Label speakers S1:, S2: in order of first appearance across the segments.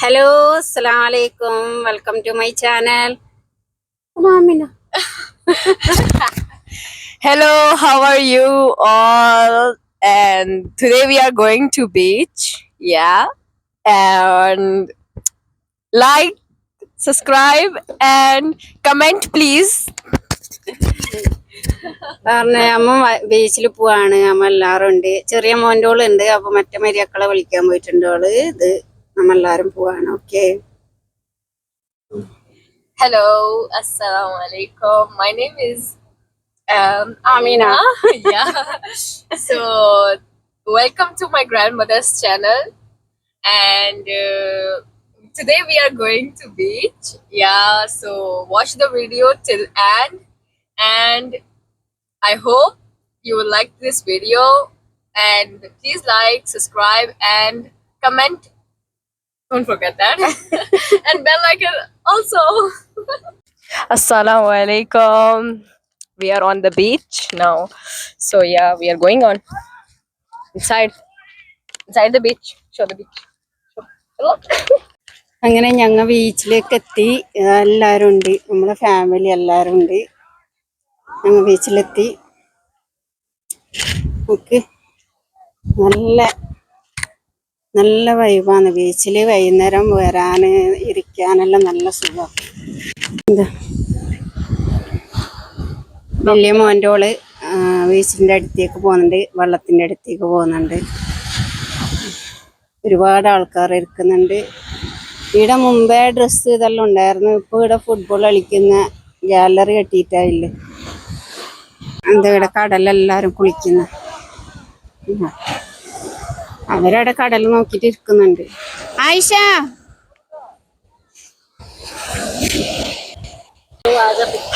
S1: Hello അസ്സലാം വലൈക്കും welcome to my channel
S2: hello how are you all and today we are going to beach yeah and like subscribe and comment please
S1: പറഞ്ഞ അമ്മ ബീച്ചിൽ പോവാണ്. അമ്മ എല്ലാവരും ഉണ്ട് ചെറിയ മോന്റെ ഉണ്ട് അപ്പൊ മറ്റേ മരിയാക്കളെ വിളിക്കാൻ പോയിട്ടുണ്ട് ഓൾ. ഇത് നമ്മ എല്ലാരും പോവാണ് okay
S2: Hello, assalamu alaikum. My name is um,
S1: Amina.
S2: yeah. So, welcome to my grandmother's channel. And uh, today we are going to beach. Yeah. So watch the video till end, and I hope you will like this video. And please like, subscribe, and comment. Don't forget that. and bell icon also. Assalamu alaikum. We are on the beach now. So yeah, we are going on inside inside the beach. Show the beach. Show. Hello.
S1: അങ്ങനെ ഞങ്ങൾ ബീച്ചിലേക്ക് എത്തി എല്ലാവരും ഉണ്ട് നമ്മുടെ family എല്ലാവരും ഉണ്ട് ഞങ്ങൾ ബീച്ചിലെത്തി നമുക്ക് നല്ല നല്ല വൈബാണ് ബീച്ചിൽ വൈകുന്നേരം വരാൻ ഇരിക്കാനെല്ലാം നല്ല സുഖം. വലിയ മോന്റെ ഓൾ ബീച്ചിന്റെ അടുത്തേക്ക് പോകുന്നുണ്ട്. വെള്ളത്തിന്റെ അടുത്തേക്ക് പോകുന്നുണ്ട്. ഒരുപാട് ആൾക്കാർ ഇരിക്കുന്നുണ്ട്. ഇവിടെ മുമ്പേ ഡ്രസ്സ് ഇതെല്ലാം ഉണ്ടായിരുന്നു. ഇപ്പൊ ഇവിടെ ഫുട്ബോൾ കളിക്കുന്ന ഗാലറി കെട്ടിയിട്ടായില്ലേ? എന്താ ഇവിടെ കടലെല്ലാരും കുളിക്കുന്ന. അവരവിടെ കടൽ നോക്കിട്ട് ഇരിക്കുന്നുണ്ട് ആയിഷ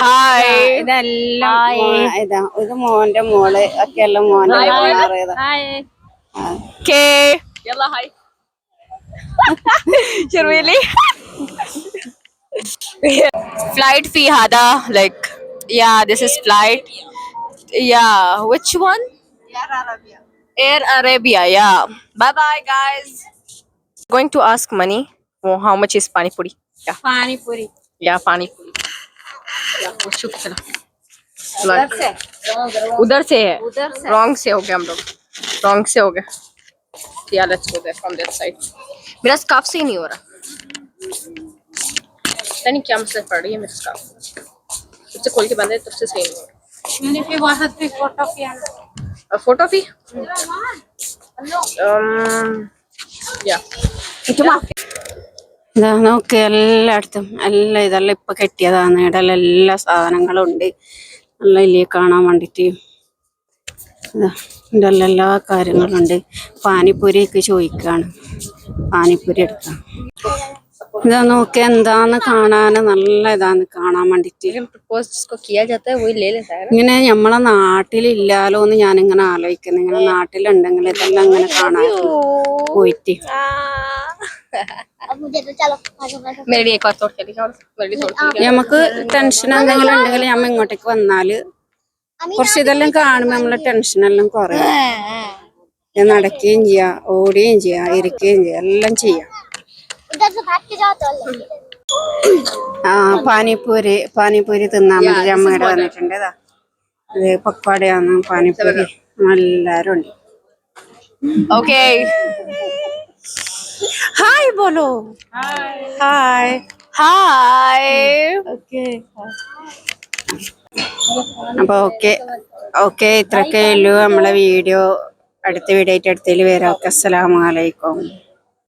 S2: ഹായ്
S1: ഇതെല്ലാം ഇതാ ഇത് മോന്റെ മോൾ മോന്റെ
S2: hi. you really? flight fee hada like yeah this is flight yeah which one Air Arabia, yeah. Bye bye, guys. Going to ask money. Oh, how much is pani puri? Yeah. Pani puri. Yeah, pani puri. उधर से
S1: उधर से है
S2: wrong से हो गया हम लोग रॉन्ग से हो गया या let's go there from that side मेरा स्कार्फ से ही नहीं हो रहा पता नहीं क्या मसला पड़ रही है मेरा स्कार्फ उससे खोल के बांधे तब से सही नहीं हो रहा
S1: मैंने फिर वहाँ पे फ़ोटो किया
S2: photo fee? Um, yeah.
S1: ഇതാ നോക്ക് എല്ലായിടത്തും. എല്ലാം ഇതെല്ലാം ഇപ്പൊ കെട്ടിയതാണ്. ഇടയിൽ എല്ലാ സാധനങ്ങളും ഉണ്ട്. നല്ല വലിയ കാണാൻ വേണ്ടിട്ട്. ഇതാ എല്ലാ കാര്യങ്ങളും ഉണ്ട്. പാനിപ്പൂരിയൊക്കെ ചോദിക്കാണ്. പാനിപ്പൂരി എടുക്കാം. ഇതാ നോക്കി എന്താന്ന് കാണാന് നല്ല ഇതാന്ന് കാണാൻ വേണ്ടിട്ട്. ഇങ്ങനെ നമ്മളെ നാട്ടിലില്ലാലോ എന്ന് ഞാനിങ്ങനെ ആലോചിക്കുന്നു. ഇങ്ങനെ നാട്ടിലുണ്ടെങ്കിൽ ഇതെല്ലാം ഇങ്ങനെ കാണാൻ പോയിട്ട്. നമുക്ക് ടെൻഷൻ എന്തെങ്കിലും ഉണ്ടെങ്കിൽ നമ്മ ഇങ്ങോട്ടേക്ക് വന്നാൽ കുറച്ച് ഇതെല്ലാം കാണുമ്പോ നമ്മളെ ടെൻഷനെല്ലാം കുറയും. നടക്കുകയും ചെയ്യാം ഓടുകയും ചെയ്യാം ഇരിക്കുകയും ചെയ്യാം എല്ലാം ചെയ്യാം. ആ പാനിപ്പൂരി പാനിപ്പൂരി തിന്നാൻ വേണ്ടി അമ്മ ഇവിടെ വന്നിട്ടുണ്ട് ഇതാ. പക്വാടയാണ് പാനിപ്പൂരി. എല്ലാരും ഉണ്ട്.
S2: ഓക്കെ
S1: ഹായ് ബോലോ ഹായ്
S2: ഹായ്
S1: ഓക്കെ അപ്പൊ ഓക്കെ ഓക്കെ ഇത്രയൊക്കെ ഉള്ളൂ. നമ്മളെ വീഡിയോ അടുത്ത വീഡിയോ ആയിട്ട് അടുത്തതിൽ വരാം. ഓക്കെ അസ്സലാമലൈക്കും